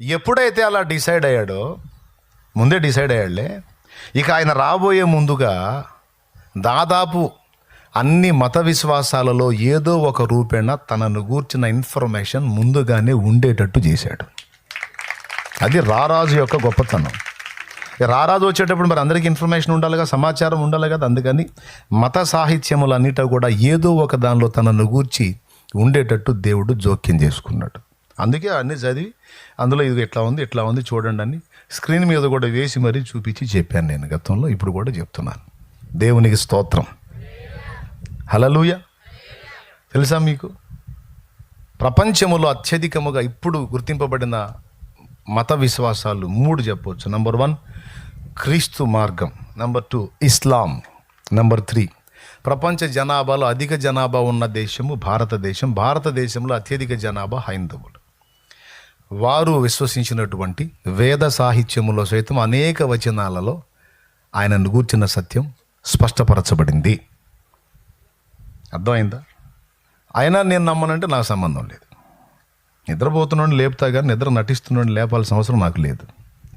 ఎప్పుడైతే అలా డిసైడ్ అయ్యాడో ముందే డిసైడ్ అయ్యాడులే ఇక ఆయన రాబోయే ముందుగా దాదాపు అన్ని మత విశ్వాసాలలో ఏదో ఒక రూపేణ తనను గూర్చిన ఇన్ఫర్మేషన్ ముందుగానే ఉండేటట్టు చేశాడు. అది రారాజు యొక్క గొప్పతనం. రారాజు వచ్చేటప్పుడు మరి అందరికీ ఇన్ఫర్మేషన్ ఉండాలిగా సమాచారం ఉండాలి కదా? అందుకని మత సాహిత్యములన్నిటా కూడా ఏదో ఒక దానిలో తనను గూర్చి ఉండేటట్టు దేవుడు జోక్యం చేసుకున్నాడు. అందుకే అన్నీ చదివి అందులో ఇది ఎట్లా ఉంది ఎట్లా ఉంది చూడండి అని స్క్రీన్ మీద కూడా వేసి మరీ చూపించి చెప్పాను నేను గతంలో ఇప్పుడు కూడా చెప్తున్నాను. దేవునికి స్తోత్రం. హలలుయ తెలుసా మీకు? ప్రపంచములో అత్యధికముగా ఇప్పుడు గుర్తింపబడిన మత విశ్వాసాలు మూడు చెప్పవచ్చు. నంబర్ వన్ క్రీస్తు మార్గం. నంబర్ టూ ఇస్లాం. నంబర్ త్రీ ప్రపంచ జనాభాలో అధిక జనాభా ఉన్న దేశము భారతదేశం. భారతదేశంలో అత్యధిక జనాభా హైందవులు. వారు విశ్వసించినటువంటి వేద సాహిత్యములో సైతం అనేక వచనాలలో ఆయనను గూర్చిన సత్యం స్పష్టపరచబడింది. అర్థమైందా? అయినా నేను నమ్మనంటే నాకు సంబంధం లేదు. నిద్రపోతున్నాడు లేపుతా కానీ నిద్ర నటిస్తున్నాడు లేపాల్సిన అవసరం నాకు లేదు.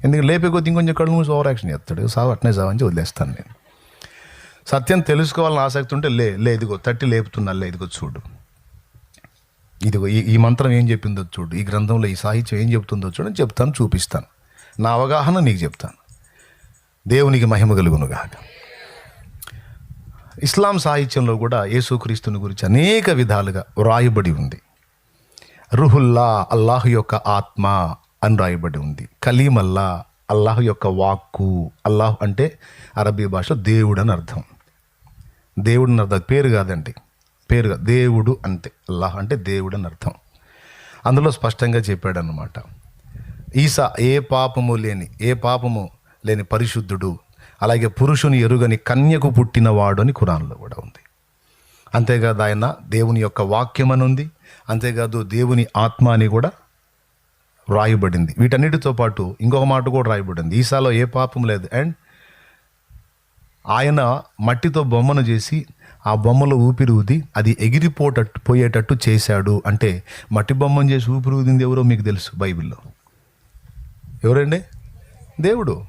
ఎందుకు? లేపే కొద్ది ఇంకొంచెం కళ్ళు మూసి ఓవర్ యాక్షన్ చేస్తాడు. సావు అట్నే సావని వదిలేస్తాను నేను. సత్యం తెలుసుకోవాలని ఆసక్తి ఉంటే లే లే ఇదిగో తట్టి లేపుతున్నా లే ఇదిగో చూడు. ఇదిగో ఈ ఈ మంత్రం ఏం చెప్పిందో చూడు ఈ గ్రంథంలో ఈ సాహిత్యం ఏం చెప్తుందో చూడు అని చెప్తాను చూపిస్తాను. నా అవగాహన నీకు చెప్తాను. దేవునికి మహిమ కలుగునుగాక ఇస్లాం సాహిత్యంలో కూడా యేసుక్రీస్తుని గురించి అనేక విధాలుగా వ్రాయబడి ఉంది. రుహుల్లా అల్లాహ్ యొక్క ఆత్మ అని రాయబడి ఉంది. కలీమల్లా అల్లాహ్ యొక్క వాక్కు అల్లాహ్ అంటే అరబీ భాష దేవుడు అని అర్థం. దేవుడిని అర్థం పేరు కాదండి. పేరుగా దేవుడు అంతే. అల్లాహ్ అంటే దేవుడు అని అర్థం. అందులో స్పష్టంగా చెప్పాడు అనమాట ఈసా ఏ పాపము లేని ఏ పాపము లేని పరిశుద్ధుడు అలాగే పురుషుని ఎరుగని కన్యకు పుట్టినవాడు అని కురాన్లో కూడా ఉంది. అంతేకాదు ఆయన దేవుని యొక్క వాక్యం అని ఉంది. అంతేకాదు దేవుని ఆత్మ అని కూడా రాయబడింది. వీటన్నిటితో పాటు ఇంకొక మాట కూడా రాయబడింది. ఈసాలో ఏ పాపం లేదు. అండ్ ఆయన మట్టితో బొమ్మను చేసి ఆ బొమ్మలో ఊపిరి ఊది అది ఎగిరిపోటట్టు పోయేటట్టు చేశాడు అంటే మట్టి బొమ్మను చేసి ఊపిరి ఊదింది ఎవరో మీకు తెలుసు బైబిల్లో. ఎవరండి? దేవుడు.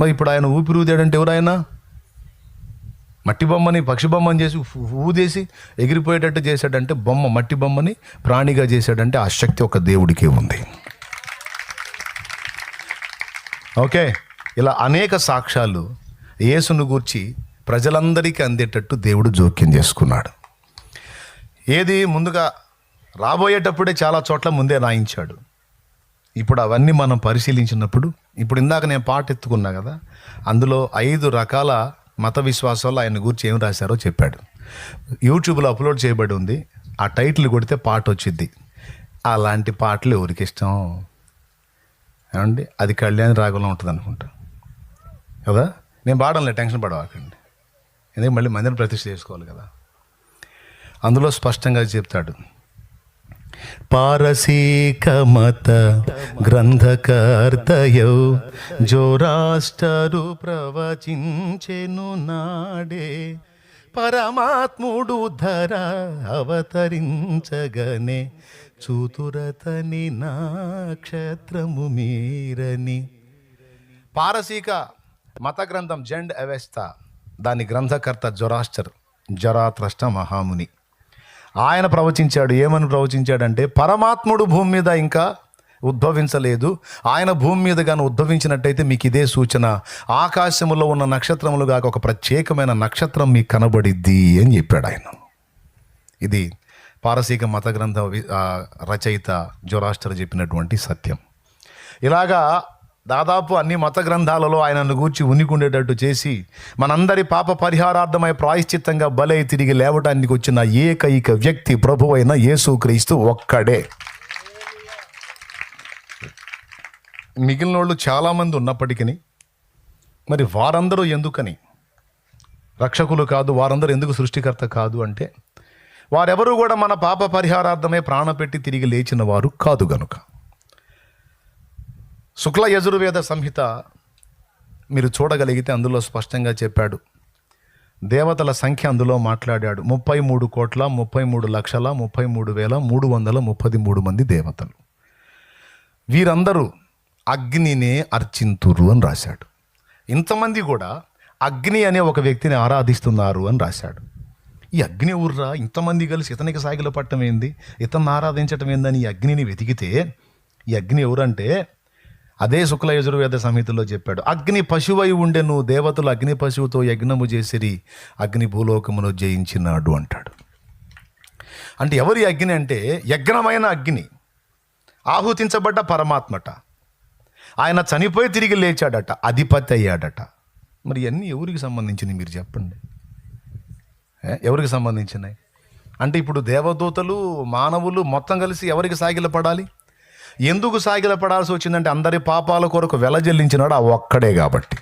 మరి ఇప్పుడు ఆయన ఊపిరి ఊదాడంటే ఎవరు ఆయన మట్టి బొమ్మని పక్షి బొమ్మని చేసి ఊదేసి ఎగిరిపోయేటట్టు చేశాడంటే బొమ్మ మట్టి బొమ్మని ప్రాణిగా చేశాడంటే ఆ శక్తి ఒక దేవుడికే ఉంది. ఓకే. ఇలా అనేక సాక్ష్యాలు యేసును గూర్చి ప్రజలందరికీ అందేటట్టు దేవుడు జోక్యం చేసుకున్నాడు. ఏది ముందుగా రాబోయేటప్పుడే చాలా చోట్ల ముందే రాయించాడు. ఇప్పుడు అవన్నీ మనం పరిశీలించినప్పుడు ఇప్పుడు ఇందాక నేను పాట ఎత్తుకున్నా కదా అందులో ఐదు రకాల మత విశ్వాసాలు ఆయన గురించి ఏం రాశారో చెప్పాడు. యూట్యూబ్లో అప్లోడ్ చేయబడి ఉంది ఆ టైటిల్ కొడితే పాట వచ్చింది అలాంటి పాటలు ఎవరికి ఇష్టం? ఏమండి? అది కళ్యాణి రాగంలో ఉంటుంది అనుకుంటా కదా? నేను పాడంలే టెన్షన్ పడవాకండి. ఎందుకంటే మళ్ళీ మందిని ప్రతిష్ఠ చేసుకోవాలి కదా. అందులో స్పష్టంగా చెప్తాడు. పారసీక మత గ్రంథకర్తయౌ జోరాష్టరు ప్రవచించెను నాడే. పరమాత్ముడు ధర అవతరించగనే చూతురతని నక్షత్రము మీరని. పారసీక మత గ్రంథం జెండ్ అవెస్తా దాని గ్రంథకర్త జొరాస్టర్ జరాత్రష్ట మహాముని. ఆయన ప్రవచించాడు. ఏమని ప్రవచించాడంటే పరమాత్ముడు భూమి మీద ఇంకా ఉద్భవించలేదు. ఆయన భూమి మీద కానీ ఉద్భవించినట్టయితే మీకు ఇదే సూచన. ఆకాశములో ఉన్న నక్షత్రములు కాక ఒక ప్రత్యేకమైన నక్షత్రం మీకు కనబడిద్ది అని చెప్పాడు ఆయన. ఇది పారసీక మత గ్రంథ రచయిత జొరాస్టర్ చెప్పినటువంటి సత్యం. ఇలాగా దాదాపు అన్ని మత గ్రంథాలలో ఆయనను గూర్చి ఉనికుండేటట్టు చేసి మనందరి పాప పరిహారార్థమై ప్రాయశ్చిత్తంగా బలై తిరిగి లేవడానికి వచ్చిన ఏకైక వ్యక్తి ప్రభువైన యేసుక్రీస్తు ఒక్కడే. మిగిలిన వాళ్ళు చాలామంది ఉన్నప్పటికీ మరి వారందరూ ఎందుకని? రక్షకులు కాదు వారందరూ ఎందుకు సృష్టికర్త కాదు అంటే వారెవరూ కూడా మన పాప పరిహారార్థమే ప్రాణపెట్టి తిరిగి లేచిన వారు కాదు గనుక. శుక్ల యజుర్వేద సంహిత మీరు చూడగలిగితే అందులో స్పష్టంగా చెప్పాడు. దేవతల సంఖ్య అందులో మాట్లాడాడు. ముప్పై మూడు కోట్ల ముప్పై మూడు లక్షల ముప్పై మూడు వేల మూడు వందల ముప్పది మూడు మంది దేవతలు. వీరందరూ అగ్నినే అర్చింతురు అని రాశాడు. ఇంతమంది కూడా అగ్ని అనే ఒక వ్యక్తిని ఆరాధిస్తున్నారు అని రాశాడు. ఈ అగ్ని ఊర్రా ఇంతమంది కలిసి ఇతనికి సాగిల పట్టడం ఏంది? ఇతన్ని ఆరాధించటం ఏందని ఈ అగ్నిని వెతికితే ఈ అగ్ని ఎవరంటే అదే శుక్ల యజుర్వేద సంహితలో చెప్పాడు అగ్ని పశువై ఉండెను దేవతలు అగ్ని పశువుతో యజ్ఞము చేసిరి అగ్ని భూలోకమును జయించినాడు అంటాడు. అంటే ఎవరి అగ్ని అంటే యజ్ఞమైన అగ్ని ఆహుతించబడ్డ పరమాత్మట. ఆయన చనిపోయి తిరిగి లేచాడట అధిపతి అయ్యాడట. మరి ఇవన్నీ ఎవరికి సంబంధించినవి మీరు చెప్పండి? ఎవరికి సంబంధించినాయి అంటే ఇప్పుడు దేవదూతలు మానవులు మొత్తం కలిసి ఎవరికి సాగిలపడాలి? ఎందుకు సాగిలపడాల్సి వచ్చిందంటే అందరి పాపాల కొరకు వెలజల్లించినాడు ఆ ఒక్కడే కాబట్టి.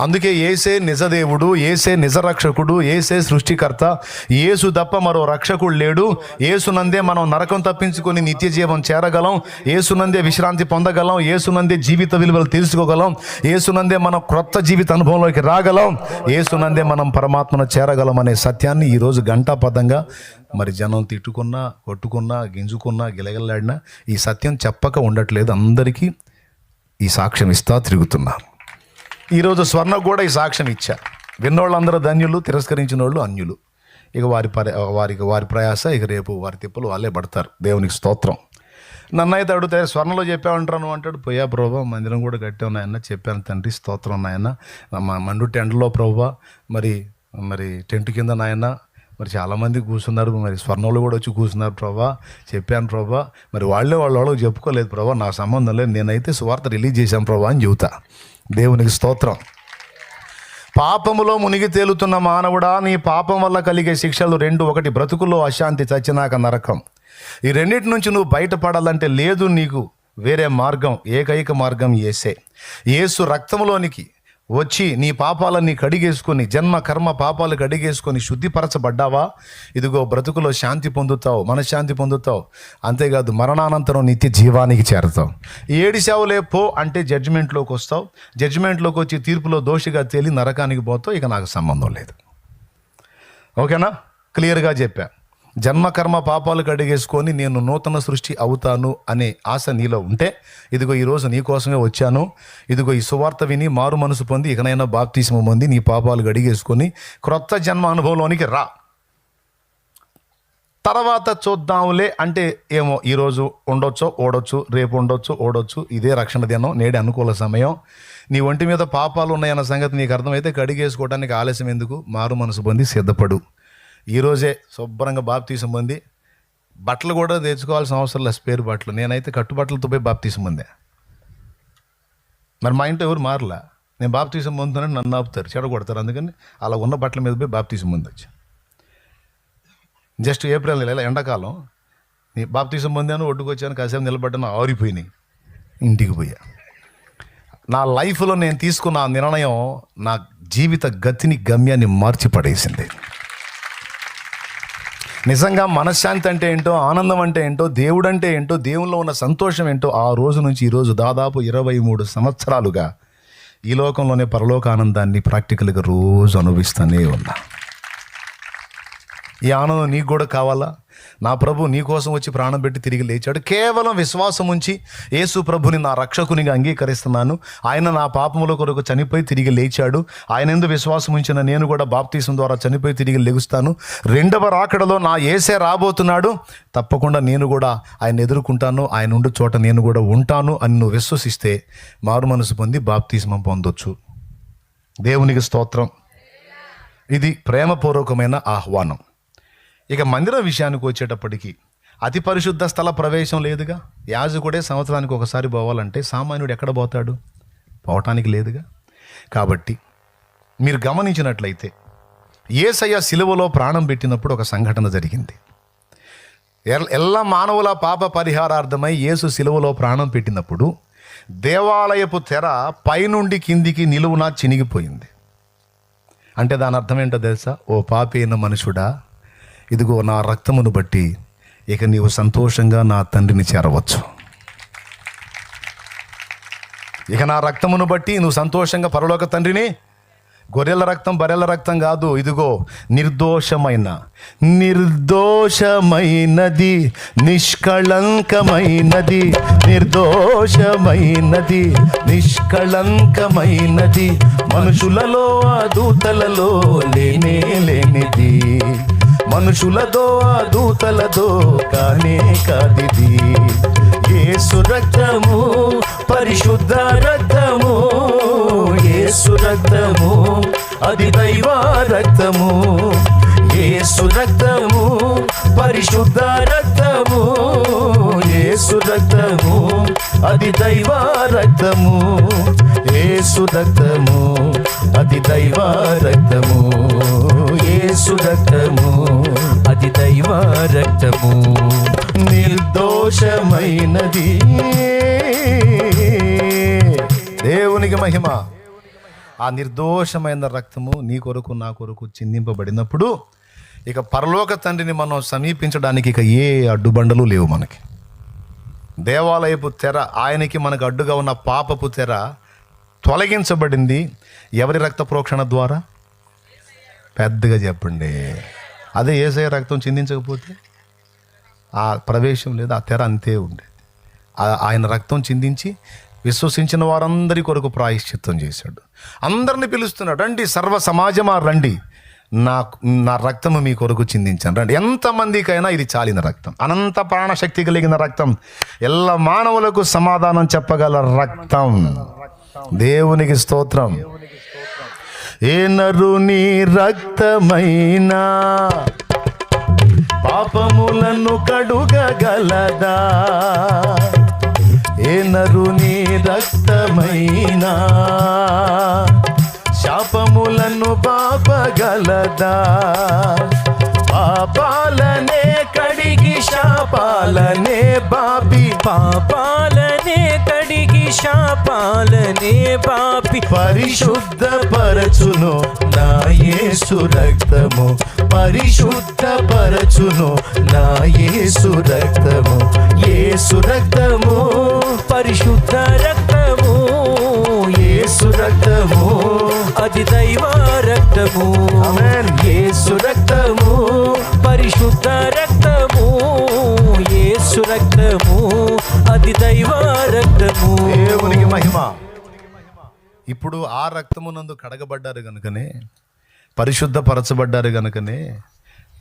అందుకే ఏసే నిజదేవుడు ఏసే నిజరక్షకుడు ఏసే సృష్టికర్త. ఏసు తప్ప మరో రక్షకుడు లేడు. ఏసునందే మనం నరకం తప్పించుకొని నిత్య జీవం చేరగలం. ఏసునందే విశ్రాంతి పొందగలం. ఏసునందే జీవిత విలువలు తెలుసుకోగలం. ఏసునందే మనం క్రొత్త జీవిత అనుభవంలోకి రాగలం. ఏసునందే మనం పరమాత్మను చేరగలం అనే సత్యాన్ని ఈరోజు ఘంటాపదంగా మరి జనం తిట్టుకున్నా కొట్టుకున్నా గింజుకున్నా గిలగలాడినా ఈ సత్యం చెప్పక ఉండట్లేదు. అందరికీ ఈ సాక్ష్యం ఇస్తా తిరుగుతున్నారు ఈరోజు స్వర్ణ కూడా ఈ సాక్ష్యం ఇచ్చా. విన్నోళ్ళందరూ ధన్యులు తిరస్కరించిన వాళ్ళు అన్యులు. ఇక వారి పరి వారికి వారి ప్రయాస ఇక రేపు వారి తిప్పలు వాళ్ళే పడతారు. దేవునికి స్తోత్రం. నన్ను అయితే అడిగితే స్వర్ణలో చెప్పామంటాను అంటాడు పోయా ప్రభా మందిరం కూడా కట్టావు నాయన చెప్పాను తండ్రి స్తోత్రం నాయన. మా మండు టెంట్లో ప్రభా మరి మరి టెంట్ కింద నాయన. మరి చాలామంది కూర్చున్నారు మరి స్వర్ణంలో కూడా వచ్చి కూర్చున్నారు ప్రభా చెప్పాను ప్రభా. మరి వాళ్ళే వాళ్ళ వాళ్ళకి చెప్పుకోలేదు ప్రభా నా సంబంధం లేదు. నేనైతే సువార్త రిలీజ్ చేశాను ప్రభా అని చెబుతా. దేవునికి స్తోత్రం. పాపములో మునిగి తేలుతున్న మానవుడా నీ పాపం వల్ల కలిగే శిక్షలు రెండు ఒకటి బ్రతుకులో అశాంతి చచ్చినాక నరకం. ఈ రెండింటి నుంచి నువ్వు బయటపడాలంటే లేదు నీకు వేరే మార్గం ఏకైక మార్గం ఏసే. ఏసు రక్తంలోనికి వచ్చి నీ పాపాలన్నీ కడిగేసుకొని జన్మ కర్మ పాపాలు కడిగేసుకొని శుద్ధిపరచబడ్డావా? ఇదిగో బ్రతుకులో శాంతి పొందుతావు మనశ్శాంతి పొందుతావు. అంతేకాదు మరణానంతరం నిత్య జీవానికి చేరతావు. ఏడిసావులే పో అంటే జడ్జిమెంట్లోకి వస్తావు. జడ్జిమెంట్లోకి వచ్చి తీర్పులో దోషిగా తేలి నరకానికి పోతావు. ఇక నాకు సంబంధం లేదు. ఓకేనా? క్లియర్గా చెప్పా. జన్మకర్మ పాపాలు కడిగేసుకొని నేను నూతన సృష్టి అవుతాను అనే ఆశ నీలో ఉంటే ఇదిగో ఈరోజు నీ కోసమే వచ్చాను. ఇదిగో ఈ సువార్త విని మారు మనసు పొంది ఇకనైనా బాప్తీసం పొంది నీ పాపాలు కడిగేసుకొని క్రొత్త జన్మ అనుభవంలోనికి రా. తర్వాత చూద్దాంలే అంటే ఏమో ఈరోజు ఉండొచ్చు ఓడొచ్చు రేపు ఉండొచ్చు ఓడొచ్చు ఇదే రక్షణ దినం నేడే అనుకూల సమయం. నీ ఒంటి మీద పాపాలు ఉన్నాయన్న సంగతి నీకు అర్థమైతే కడిగేసుకోవడానికి ఆలస్యం ఎందుకు? మారు మనసు పొంది సిద్ధపడు. ఈరోజే శుభ్రంగా బాప్తీసం పొంది బట్టలు కూడా తెచ్చుకోవాల్సిన అవసరం లేదు స్పేర్ బట్టలు. నేనైతే కట్టుబట్టలతో పోయి బాప్తీసం పొందా. మరి మా ఇంట్లో ఎవరు మారలా? నేను బాప్తీసం పొందుతానని నన్ను ఆపుతారు చెడగొడతారు. అందుకని అలా ఉన్న బట్టల మీద పోయి బాప్తీసం పొందొచ్చు. జస్ట్ ఏప్రిల్ నెల ఎండాకాలం. నీ బాప్తీసం పొందాను ఒడ్డుకొచ్చాను కాసేపు నిలబడ్డాను ఆరిపోయినాయి. ఇంటికి పోయా. నా లైఫ్లో నేను తీసుకున్న ఆ నిర్ణయం నా జీవిత గతిని గమ్యాన్ని మార్చి పడేసింది. నిజంగా మనశ్శాంతి అంటే ఏంటో ఆనందం అంటే ఏంటో దేవుడు అంటే ఏంటో దేవుల్లో ఉన్న సంతోషం ఏంటో ఆ రోజు నుంచి ఈ రోజు దాదాపు ఇరవై మూడు సంవత్సరాలుగా ఈ లోకంలోనే పరలోక ఆనందాన్ని ప్రాక్టికల్గా రోజు అనుభవిస్తూనే ఉన్నా. ఈ ఆనందం నీకు కూడా కావాలా? నా ప్రభు నీ కోసం వచ్చి ప్రాణం పెట్టి తిరిగి లేచాడు. కేవలం విశ్వాసం ఉంచి యేసు ప్రభుని నా రక్షకునిగా అంగీకరిస్తున్నాను. ఆయన నా పాపముల కొరకు చనిపోయి తిరిగి లేచాడు. ఆయన ఎందు విశ్వాసం ఉంచిన నేను కూడా బాప్తీసం ద్వారా చనిపోయి తిరిగి లెగుస్తాను. రెండవ రాకడలో నా ఏసే రాబోతున్నాడు. తప్పకుండా నేను కూడా ఆయన ఎదుర్కొంటాను. ఆయన ఉండు చోట నేను కూడా ఉంటాను అని నువ్వు విశ్వసిస్తే మారు మనసు పొంది బాప్తీసం పొందొచ్చు. దేవునికి స్తోత్రం. ఇది ప్రేమపూర్వకమైన ఆహ్వానం. ఇక మందిరం విషయానికి వచ్చేటప్పటికి అతి పరిశుద్ధ స్థల ప్రవేశం లేదుగా? యాజకుడే సంవత్సరానికి ఒకసారి పోవాలంటే సామాన్యుడు ఎక్కడ పోతాడు? పోవటానికి లేదుగా? కాబట్టి మీరు గమనించినట్లయితే ఏసయ్య సిలువలో ప్రాణం పెట్టినప్పుడు ఒక సంఘటన జరిగింది. ఎల్- ఎల్ల మానవుల పాప పరిహారార్థమై యేసు సిలువలో ప్రాణం పెట్టినప్పుడు దేవాలయపు తెర పైనుండి కిందికి నిలువున చినిగిపోయింది. అంటే దాని అర్థం ఏంటో తెలుసా? ఓ పాపైన మనుషుడా ఇదిగో నా రక్తమును బట్టి ఇక నీవు సంతోషంగా నా తండ్రిని చేరవచ్చు. ఇక నా రక్తమును బట్టి నువ్వు సంతోషంగా పరలోక తండ్రిని గొర్రెల రక్తం బరెల రక్తం కాదు ఇదిగో నిర్దోషమైన నిర్దోషమైనది నిష్కళంకమైనది నిర్దోషమైనది నిష్కళంకమైనది మనుషులలో ఆ దూతలలో లేనే లేనిది. మనుషులతో ఆ దూతలతో కానే కాదిది. యేసు రక్తము పరిశుద్ధ రక్తము ఏ రక్తము అది దైవ రక్తము. ఏ రక్తము పరిశుద్ధ రక్తము ఏ రక్తము. అది దైవ రక్తము ఏసు రక్తము అది దైవ రక్తము ఏసు రక్తము అది దైవ రక్తము. నిర్దోషమైనది. దేవునికి మహిమ. ఆ నిర్దోషమైన రక్తము నీ కొరకు నా కొరకు చిందింపబడినప్పుడు ఇక పరలోక తండ్రిని మనం సమీపించడానికి ఇక ఏ అడ్డుబండలు లేవు మనకి. దేవాలయపు తెర ఆయనకి మనకు అడ్డుగా ఉన్న పాపపు తెర తొలగించబడింది. ఎవరి రక్త ప్రోక్షణ ద్వారా? పెద్దగా చెప్పండి. అదే ఏసఐ రక్తం చిందించకపోతే? ఆ ప్రవేశం లేదు ఆ తెర అంతే ఉండేది. ఆయన రక్తం చిందించి విశ్వసించిన వారందరి కొరకు ప్రాయశ్చిత్తం చేశాడు. అందరిని పిలుస్తున్నాడు రండి సర్వ సమాజమా రండి. నా నా రక్తము మీ కొరకు చిందించాను. రండి ఎంతమందికైనా ఇది చాలిన రక్తం. అనంత ప్రాణశక్తి కలిగిన రక్తం. ఎల్ల మానవులకు సమాధానం చెప్పగల రక్తం. దేవునికి స్తోత్రం. ఏ నరుని రక్తమైనా? పాపములను కడుగగలదా? ఏ నరుని రక్తమైనా? శాపములను పాపగలదా? పాపాలనే కడిగి శాపాలనే బాపి పాపాలనే కడిగి శాపాలనే పాపి. పరిశుద్ధ పరచును నా యేసు రక్తము. పరిశుద్ధ పరచును నా యేసు రక్తము. యేసు రక్తము. పరిశుద్ధ రక్తము. యేసు రక్తము. అది దైవ రక్తము. యేసు రక్తము పరిశుద్ధ రక్తము యేసు రక్తము అది దైవ రక్తము. దేవునికి మహిమ. ఇప్పుడు ఆ రక్తమునందు కడగబడ్డారు గనుకనే పరిశుద్ధపరచబడ్డారు గనుకనే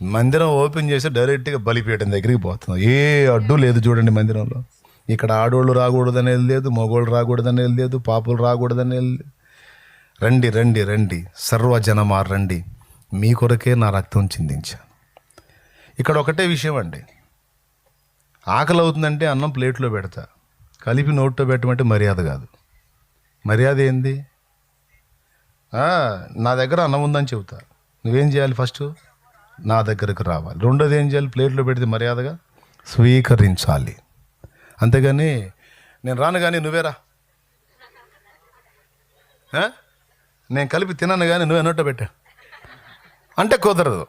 మందిరం ఓపెన్ చేసి డైరెక్ట్గా బలిపీఠం దగ్గరికి పోతున్నాం. ఏ అడ్డు లేదు చూడండి మందిరంలో. ఇక్కడ ఆడోళ్ళు రాకూడదనేది లేదు మగోళ్ళు రాకూడదనేది లేదు పాపులు రాకూడదనేది లేదు. రండి రండి రండి. సర్వజనమా రండి మీ కొరకే నా రక్తం చిందించాను ఇక్కడ ఒకటే విషయం అండి. ఆకలి అవుతుందంటే అన్నం ప్లేట్లో పెడతా. కలిపి నోట్లో పెట్టమంటే మర్యాద కాదు. మర్యాద ఏంది? నా దగ్గర అన్నం ఉందని చెబుతా. నువ్వేం చేయాలి ఫస్ట్? నా దగ్గరకు రావాలి. రెండోది ఏం చేయాలి? ప్లేట్లో పెడితే మర్యాదగా స్వీకరించాలి. అంతేగాని నేను రాను కానీ నువ్వేరా? ఆ? నేను కలిపి తినను కానీ నువ్వే నోట్లో పెట్టా. అంటే కుదరదు.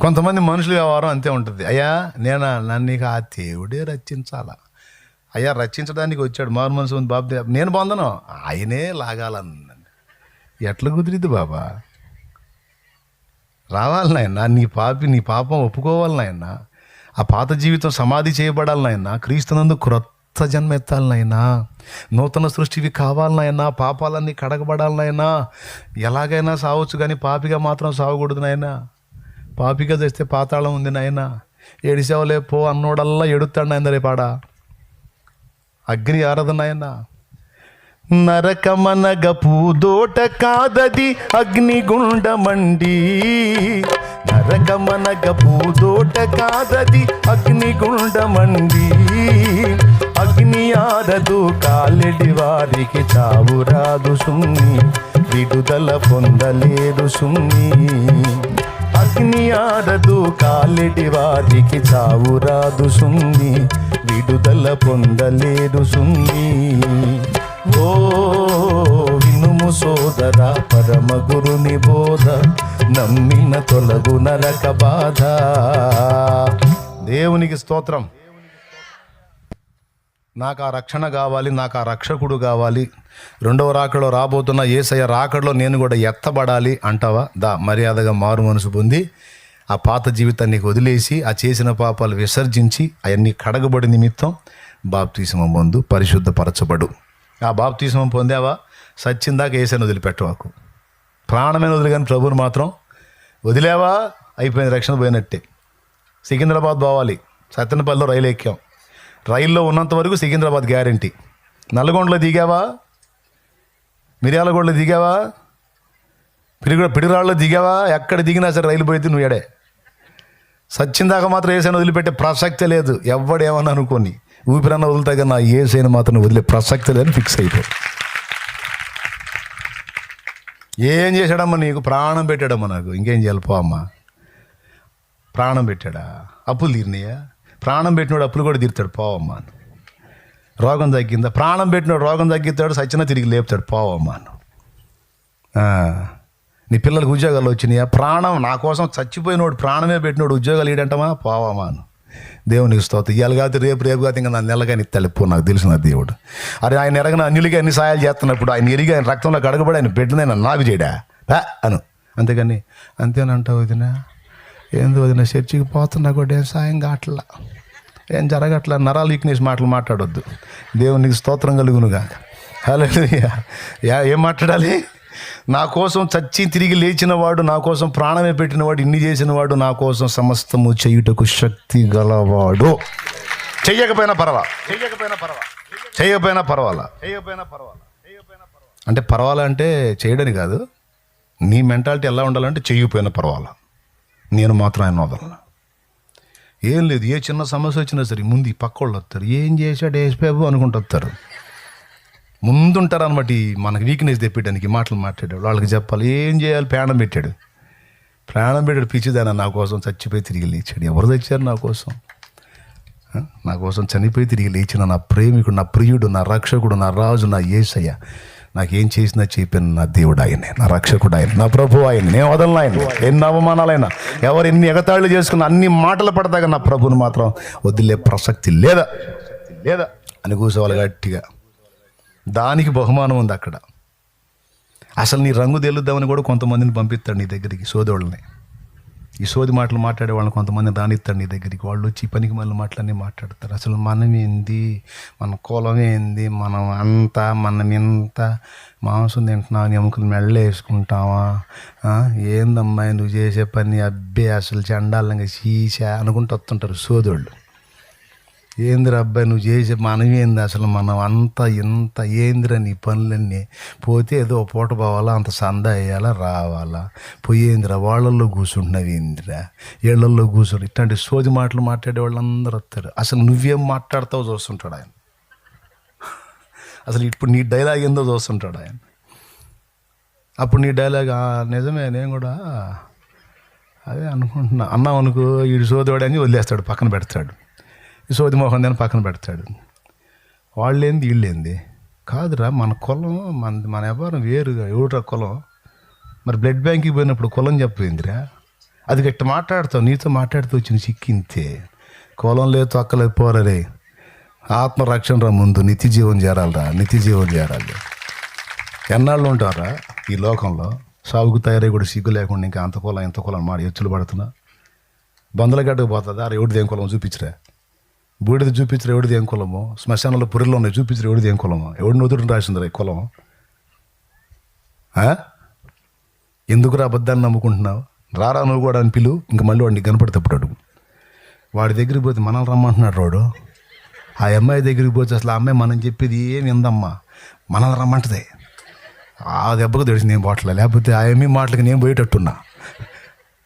కొంతమంది మనుషుల వ్యవహారం అంతే ఉంటుంది. అయ్యా నేను నన్ను ఆ దేవుడే రచించాలా అయ్యా రచించడానికి వచ్చాడు మారు మనసు ఉంది బాబు నేను పొందను. ఆయనే లాగాలన్నాను ఎట్లా కుదిరిద్ది బాబా? రావాలి నాయన నీ పాపి నీ పాపం ఒప్పుకోవాలి నాయన. ఆ పాత జీవితం సమాధి చేయబడాలి నాయన. క్రీస్తునందు క్రొత్త జన్మ ఎత్తాలి నూతన సృష్టివి కావాలనైనా పాపాలన్నీ కడగబడాలి ఎలాగైనా సావచ్చు కానీ పాపిగా మాత్రం సాగకూడదు నాయన. పాపిగా తెస్తే పాతాళం ఉంది నాయన. ఏడిసావులే పో అన్నోడల్లా ఎడుతాడు నాయన రేపాడ అగ్ని ఆరాధన నాయన. నరకమనగ పూదోట కాదది అగ్నిగుండమండి నరకమనగ పూదోట కాదది అగ్నిగుండమండి అగ్ని ఆరదు కాలెడి వారికి చావు రాదు సుమ్మి. విడుదల పొందలేదు సుమ్మి. అగ్ని ఆరదు కాలెడి వారికి చావు రాదు సుమ్మి. విడుదల పొందలేదు సుమ్మి. ఓ వినుము సోదర పరమ గురుని బోధ నమ్మిన తొలగు నరక బాధ. దేవునికి స్తోత్రం. నాకు ఆ రక్షణ కావాలి నాకు ఆ రక్షకుడు కావాలి. రెండవ రాకడలో రాబోతున్న ఏసయ్య రాకడలో నేను కూడా ఎత్తబడాలి అంటావా? దా మర్యాదగా మారు మనసు పొంది ఆ పాత జీవితాన్ని వదిలేసి ఆ చేసిన పాపాలు విసర్జించి అవన్నీ కడగబడి నిమిత్తం బాప్తీసమం పొందు పరిశుద్ధపరచబడు. ఆ బాప్తీసమం పొందావా? సచ్చిందాక ఏసైని వదిలిపెట్టవాకు. ప్రాణమైన వదిలి ప్రభుని మాత్రం వదిలేవా? అయిపోయింది రక్షణ పోయినట్టే. సికింద్రాబాద్ పోవాలి. సత్యనపల్లిలో రైలు ఎక్కాం. రైల్లో ఉన్నంత వరకు సికింద్రాబాద్ గ్యారంటీ. నల్గొండలో దిగావా? మిర్యాలగూడలో దిగావా? పిడిగ పిడిరాళ్ళలో దిగావా? ఎక్కడ దిగినా సరే రైలు పోయితే నువ్వు ఎడే సచ్చిందాక మాత్రం ఏసైనా వదిలిపెట్టే ప్రసక్తే లేదు. ఎవడేమన్నా అనుకోని. ఊపిరన్నా వదులుతాగా నా ఏసైనా మాత్రం వదిలే ప్రసక్తే లేదని ఫిక్స్ అయిపోయి ఏం చేశాడమ్మా నీకు? ప్రాణం పెట్టాడమ్మా నాకు. ఇంకేం చేయాలి? పో అమ్మా. ప్రాణం పెట్టాడా? అప్పులు తీరినాయా? ప్రాణం పెట్టినోడు అప్పులు కూడా తీరుతాడు పోవమ్మా రోగం తగ్గిందా? ప్రాణం పెట్టినోడు రోగం తగ్గిస్తాడు సచ్చిన తిరిగి లేపుతాడు పోవమ్మా నీ పిల్లలకు ఉద్యోగాలు వచ్చినాయా? ప్రాణం నా కోసం చచ్చిపోయినోడు ప్రాణమే పెట్టినోడు ఉద్యోగాలు ఇడంటమా పోవమ్మా దేవునికి స్తోత్రం. ఇవాళ కాదు రేపు రేపు కాదు ఇంకా నా నెలగాని తలుపు నాకు తెలిసిన దేవుడు. అరే ఆయన ఎరగన అన్యులకి అన్ని సాయాలు చేస్తున్నప్పుడు ఆయన ఎరిగి ఆయన రక్తంలో కడగబడి ఆయన పెట్టిన నాకు చేయడా? అను. అంతేగాని అంతేనంటావు వదినా? ఏంది వదిన చర్చికి పోతున్నా కూడా ఏం సాయం కావట్లా? ఏం జరగట్లా? నరాలు ఈక్నేసి మాటలు మాట్లాడొద్దు. దేవునికి స్తోత్రం కలుగునుగా. హలో ఏం మాట్లాడాలి? నా కోసం చచ్చి తిరిగి లేచిన వాడు నా కోసం ప్రాణమే పెట్టినవాడు ఇన్ని చేసిన వాడు నా కోసం సమస్తము చేయుటకు శక్తి గలవాడు. చెయ్యకపోయినా పర్వా చెయ్యకపోయినా పర్వా చేయకపోయినా పర్వాలా? చేయకపోయినా పర్వాలా? అంటే పర్వాలా? అంటే చేయడని కాదు. నీ మెంటాలిటీ ఎలా ఉండాలంటే చెయ్యకపోయినా పర్వాలా. నేను మాత్రం ఆయన వదలను. ఏం లేదు ఏ చిన్న సమస్య వచ్చినా సరే ముందు ఈ పక్క వాళ్ళు వస్తారు. ఏం చేశాడు వేసిపోయావు అనుకుంటూ వస్తారు. ముందుంటారు అనమాట ఈ మనకి వీక్నెస్ తెప్పించడానికి మాటలు మాట్లాడాడు వాళ్ళకి చెప్పాలి ఏం చేయాలి? ప్రాణం పెట్టాడు. ప్రాణం పెట్టాడు పిచ్చిదాన నా కోసం చచ్చిపోయి తిరిగి లేచాడు. ఎవరు తెచ్చారు నా కోసం? నా కోసం చనిపోయి తిరిగి లేచిన నా ప్రేమికుడు నా ప్రియుడు నా రక్షకుడు నా రాజు నా ఏసయ్య. నాకేం చేసినా చెప్పాను నా దేవుడు ఆయనే నా రక్షకుడు ఆయన నా ప్రభు ఆయన నేను వదలను ఆయన ఎన్ని అవమానాలైనా ఎవరు ఎన్ని ఎగతాళిలు చేసుకున్న అన్ని మాటలు పడతాగా నా ప్రభుని మాత్రం వదిలే ప్రసక్తి లేదా? లేదా? అని కూర్చోవాలి గట్టిగా. దానికి బహుమానం ఉంది అక్కడ. అసలు నీ రంగు తెలుద్దామని కూడా కొంతమందిని పంపిస్తాడు నీ దగ్గరికి సోదరుల్ని. ఈ సోది మాటలు మాట్లాడే వాళ్ళని కొంతమంది రానిస్తారు నీ దగ్గరికి. వాళ్ళు వచ్చి పనికి మళ్ళీ మాటలన్నీ మాట్లాడతారు. అసలు మనం ఏంది? మన కులం ఏంది? మనం అంతా మనం ఎంత మాంసం తింటున్నాం ఎముకలు మెళ్ళ వేసుకుంటావా? ఏందమ్మా నువ్వు చేసే పని? అబ్బే అసలు చండాలంగా చీసా అనుకుంటూ వస్తుంటారు సోదోళ్ళు. ఏందిరా అబ్బాయి నువ్వు చేసే మనం ఏంది అసలు? మనం అంత ఇంత ఏందిరా నీ పనులన్నీ? పోతే ఏదో పూట పోవాలా అంత సంద వేయాలా రావాలా? పోయేందిరా వాళ్ళల్లో కూర్చుంటున్నావు ఏందిరా? ఏళ్ళల్లో కూర్చుని ఇట్లాంటి సోది మాటలు మాట్లాడే వాళ్ళందరూ వస్తారు. అసలు నువ్వేం మాట్లాడతావు చూస్తుంటాడు ఆయన. అసలు ఇప్పుడు నీ డైలాగ్ ఏందో చూస్తుంటాడు ఆయన. అప్పుడు నీ డైలాగ్ నిజమే నేను కూడా అదే అనుకుంటున్నా. అన్నాం అనుకో వీడు సోదివాడు అని వదిలేస్తాడు పక్కన పెడతాడు. సోది మోహన్ అని పక్కన పెడతాడు. వాళ్ళేంది వీళ్ళేంది? కాదురా మన కులం మన మన వ్యాపారం వేరుగా ఎవడురా కులం? మరి బ్లడ్ బ్యాంక్కి పోయినప్పుడు కులం చెప్పిపోయిందిరా అది గట్టి మాట్లాడతావు నీతో మాట్లాడుతూ వచ్చిన చిక్కింతే కులం లేదు తొక్కలేదు పోరరే. ఆత్మరక్షణ రా ముందు నిత్య జీవం చేరాలరా నిత్య జీవం చేరాలి. ఎన్నాళ్ళు ఉంటారా ఈ లోకంలో? సాగుకు తయారై కూడా సిగ్గు లేకుండా ఇంకా అంత కులం ఇంత కులం మాట ఎచ్చులు పడుతున్నా. బందలగడ్డకు పోతుందా? అరే ఎవడిది ఏం కులం చూపించరా? బూడిద చూపించరు ఎవడిది ఏం కులము? శ్మశానంలో పురిలో ఉన్నాయి చూపించరు ఎవడిది ఏం కులము? ఎవడిని నుదుటిని రాసిందిరా ఈ కులం? ఎందుకు ఎందుకురా అబద్ధాన్ని నమ్ముకుంటున్నావు? రారా నువ్వు కూడా అని పిలు ఇంక మళ్ళీ వాడిని కనపడితే అడుగు. వాడి దగ్గరికి పోతే మనల్ని రమ్మంటున్నాడు రోడు ఆ అమ్మాయి దగ్గరికి పోతే అసలు ఆ అమ్మాయి మనం చెప్పేది ఏమి ఎందమ్మా మనల్ని రమ్మంటదే. ఆ దెబ్బకు తెలిసి నేను పోవట్లే లేకపోతే ఆ అమ్మాయి మాటలకి నేను పోయేటట్టున్నా.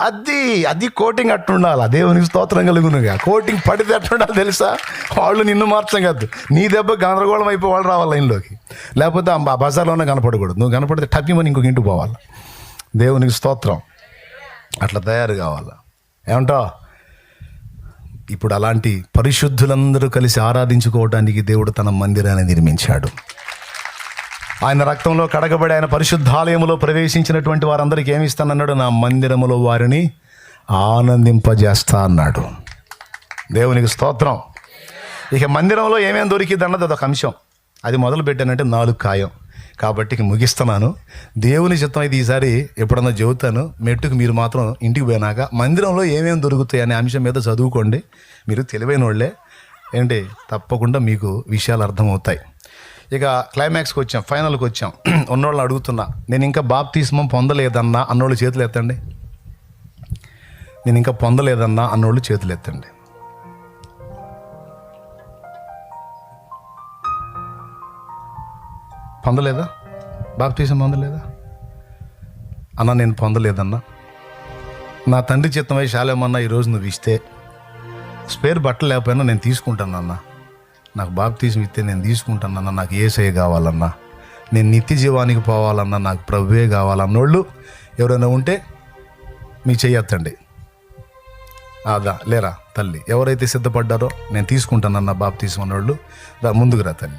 అది అది కోటింగ్ అట్టుండాలి? ఆ దేవునికి స్తోత్రం కలుగునుగా. కోటింగ్ పడితే అట్టుండాలి తెలుసా? వాళ్ళు నిన్ను మార్చం కాదు. నీ దెబ్బ గందరగోళం అయిపోయి వాళ్ళు రావాలి లైన్లోకి. లేకపోతే ఆ బజార్లోనే కనపడకూడదు. నువ్వు కనపడితే టప్పిమని ఇంకొక ఇంటికి పోవాలి? దేవునికి స్తోత్రం. అట్లా తయారు కావాలి? ఏమంటావు? ఇప్పుడు అలాంటి పరిశుద్ధులందరూ కలిసి ఆరాధించుకోవడానికి దేవుడు తన మందిరాన్ని నిర్మించాడు. ఆయన రక్తంలో కడగబడి ఆయన పరిశుద్ధాలయములో ప్రవేశించినటువంటి వారందరికీ ఏమి ఇస్తానన్నాడు? నా మందిరములో వారిని ఆనందింపజేస్తా అన్నాడు. దేవునికి స్తోత్రం. ఇక మందిరంలో ఏమేమి దొరికింది అన్నది అదొక అంశం. అది మొదలు పెట్టానంటే నాలుగు ఖాయం కాబట్టి ముగిస్తున్నాను. దేవుని చిత్తం అయితే ఈసారి ఎప్పుడన్నా చెబుతాను. మెట్టుకు మీరు మాత్రం ఇంటికి పోయినాక మందిరంలో ఏమేమి దొరుకుతాయి అనే అంశం మీద చదువుకోండి. మీరు తెలివైన వాళ్ళే ఏంటి? తప్పకుండా మీకు విషయాలు అర్థమవుతాయి. ఇక క్లైమాక్స్కి వచ్చాం ఫైనల్కి వచ్చాం. ఉన్నోళ్ళని అడుగుతున్నా నేను ఇంకా బాప్తిస్మం పొందలేదన్నా అన్నోళ్ళు చేతులు ఎత్తండి. నేను ఇంకా పొందలేదన్నా అన్నోళ్ళు చేతులు ఎత్తండి. పొందలేదా? బాప్తీసం పొందలేదా? అన్న నేను పొందలేదన్నా. నా తండ్రి చిత్తమై శాలేమన్నా ఈరోజు నువ్వు ఇస్తే స్పేర్ బట్టలు లేకపోయినా నేను తీసుకుంటాను అన్నా నాకు బాప్తీసం ఇస్తే నేను తీసుకుంటానన్నా నాకు ఏసఐ కావాలన్నా నేను నిత్య జీవానికి పోవాలన్నా నాకు ప్రభువే కావాలన్నోళ్ళు ఎవరైనా ఉంటే మీ చెయ్యొత్తండి అదా లేరా తల్లి ఎవరైతే సిద్ధపడ్డారో నేను తీసుకుంటానన్న బాప్తీసం అన్నోళ్ళు రా ముందుకు రా తల్లి.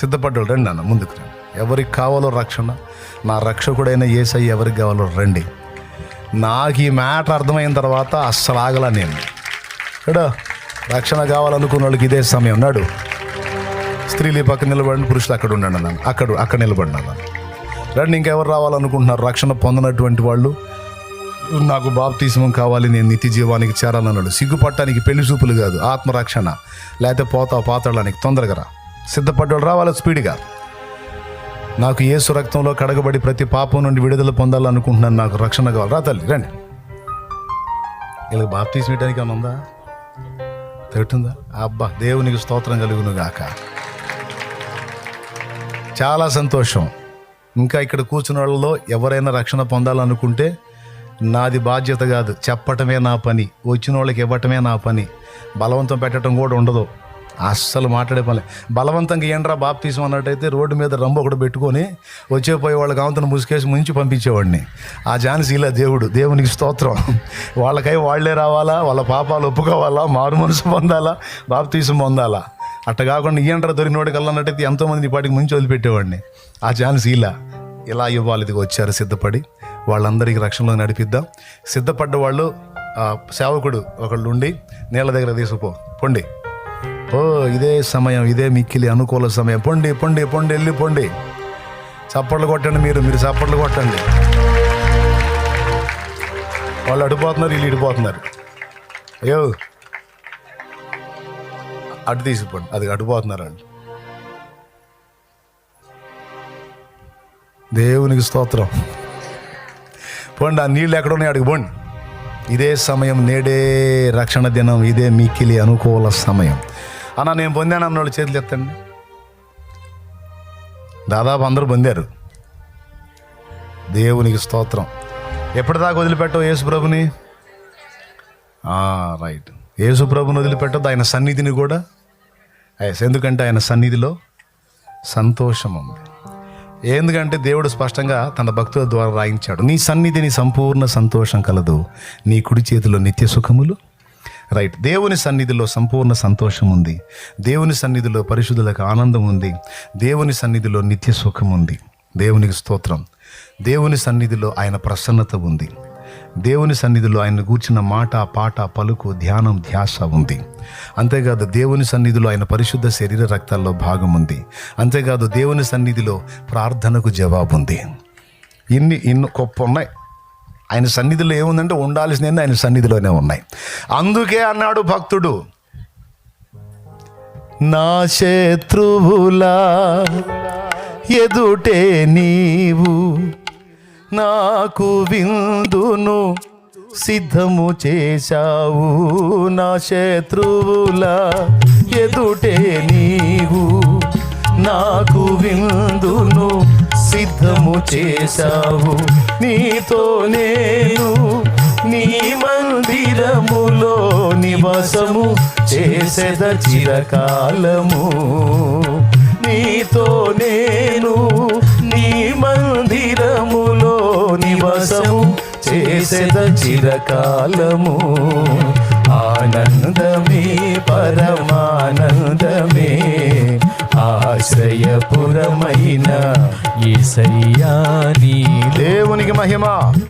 సిద్ధపడ్డోళ్ళు రండి అన్న ముందుకు రండి. ఎవరికి కావాలో రక్షణ నా రక్షకుడైన ఏసై ఎవరికి కావాలో రండి. నాకు ఈ మ్యాటర్ అర్థమైన తర్వాత అస్సలు ఆగలా నేను. ఎడో. రక్షణ కావాలనుకున్న వాళ్ళకి ఇదే సమయం. నాడు. స్త్రీలు పక్కన నిలబడిన పురుషులు అక్కడ ఉండండి అన్నాను. అక్కడ అక్కడ నిలబడినాను రండి ఇంకెవరు రావాలనుకుంటున్నారు? రక్షణ పొందినటువంటి వాళ్ళు? నాకు బాప్తీసం కావాలి నేను నిత్య జీవానికి చేరాలన్నాడు సిగ్గుపట్టడానికి పెళ్ళి చూపులు కాదు ఆత్మరక్షణ. లేకపోతే పోతావు పాతాడానికి తొందరగా రా. సిద్ధపడ్డాడు రావాలి స్పీడ్గా. నాకు ఏసు రక్తంలో కడగబడి ప్రతి పాపం నుండి విడుదల పొందాలనుకుంటున్నాను నాకు రక్షణ కావాలి. రా తల్లి రండి. ఇలా బాప్తీసం ఇవ్వడానికి ఏమైనా ఉందా? తిట్టుందా అబ్బా దేవునికి స్తోత్రం కలుగును గాక చాలా సంతోషం. ఇంకా ఇక్కడ కూర్చున్న వాళ్ళలో ఎవరైనా రక్షణ పొందాలనుకుంటే నాది బాధ్యత కాదు. చెప్పటమే నా పని. వచ్చిన వాళ్ళకి ఇవ్వటమే నా పని. బలవంతం పెట్టడం కూడా ఉండదు. అస్సలు మాట్లాడే పని బలవంతంగా ఏంట్రా బాప్తీసం అన్నట్టయితే రోడ్డు మీద రంబు ఒకటి పెట్టుకొని వచ్చే పోయే వాళ్ళ కావంతను ముసుకేసి ముంచి పంపించేవాడిని. ఆ జాన్సీలా దేవుడు దేవునికి స్తోత్రం. వాళ్ళకై వాళ్ళే రావాలా? వాళ్ళ పాపాలు ఒప్పుకోవాలా? మారు మనసు పొందాలా? బాప్తీసం పొందాలా? అట్ట కాకుండా ఏంట్రా దొరికినోడికి వెళ్ళన్నట్టయితే ఎంతోమంది ఈ పాటికి ముంచి వదిలిపెట్టేవాడిని. ఆ ఛాన్స్ ఇలా ఇలా ఇవ్వాలి ఇదిగో వచ్చారు సిద్ధపడి. వాళ్ళందరికీ రక్షణలో నడిపిద్దాం. సిద్ధపడ్డ వాళ్ళు సేవకుడు ఒకళ్ళు ఉండి నీళ్ళ దగ్గర తీసుకుపో. పొండి. ఓ ఇదే సమయం ఇదే మిక్కిలి అనుకూల సమయం. పొండి పొండి పొండి వెళ్ళి పొండి. చప్పట్లు కొట్టండి మీరు మీరు చప్పట్లు కొట్టండి. వాళ్ళు అడిపోతున్నారు వీళ్ళు ఇడిపోతున్నారు. అయ్యో. అటు తీసిపోండి అది అడిపోతున్నారు వాళ్ళు. దేవునికి స్తోత్రం. పోండి ఆ నీళ్ళు ఎక్కడ ఉన్నాయి అడిగి పోండి. ఇదే సమయం నేడే రక్షణ దినం ఇదే మిక్కిలి అనుకూల సమయం. అన్న నేను పొందాను అన్న వాళ్ళు చేతులు ఎత్తండి. దాదాపు అందరూ పొందారు. దేవునికి స్తోత్రం. ఎప్పటిదాకా వదిలిపెట్టవు యేసుప్రభుని రైట్ యేసుప్రభుని వదిలిపెట్టద్దు ఆయన సన్నిధిని కూడా. ఎస్, ఎందుకంటే ఆయన సన్నిధిలో సంతోషం ఉంది. ఎందుకంటే దేవుడు స్పష్టంగా తన భక్తుల ద్వారా రాయించాడు నీ సన్నిధిని సంపూర్ణ సంతోషం కలదు నీ కుడి చేతిలో నిత్య సుఖములు రైట్ దేవుని సన్నిధిలో సంపూర్ణ సంతోషం ఉంది. దేవుని సన్నిధిలో పరిశుద్ధులకు ఆనందం ఉంది. దేవుని సన్నిధిలో నిత్య సుఖం ఉంది. దేవునికి స్తోత్రం. దేవుని సన్నిధిలో ఆయన ప్రసన్నత ఉంది. దేవుని సన్నిధిలో ఆయన కూర్చున్న మాట పాట పలుకు ధ్యానం ధ్యాస ఉంది. అంతేకాదు దేవుని సన్నిధిలో ఆయన పరిశుద్ధ శరీర రక్తాల్లో భాగం ఉంది. అంతేకాదు దేవుని సన్నిధిలో ప్రార్థనకు జవాబు ఉంది. ఇన్ని ఇన్ని గొప్ప ఉన్నాయి. ఆయన సన్నిధిలో ఏముందంటే ఉండాల్సినవి ఆయన సన్నిధిలోనే ఉన్నాయి. అందుకే అన్నాడు భక్తుడు నా శత్రువులా ఎదుటే నీవు నాకు విందును సిద్ధము చేశావు. నా శత్రువుల ఎదుటే నీవు నాకు విందును సిద్ధము చేశావు. నీతో నేను నీ మందిరములో నివాసము చేసేద చిరకాలము. నీతో నేను నీ మందిరములో నివాసము చేసేద చిరకాలము. ఆనందమే పరమానందమే. ఆశ్రయపురమైన ఏసయ్యా నీ దేవునికి మహిమ.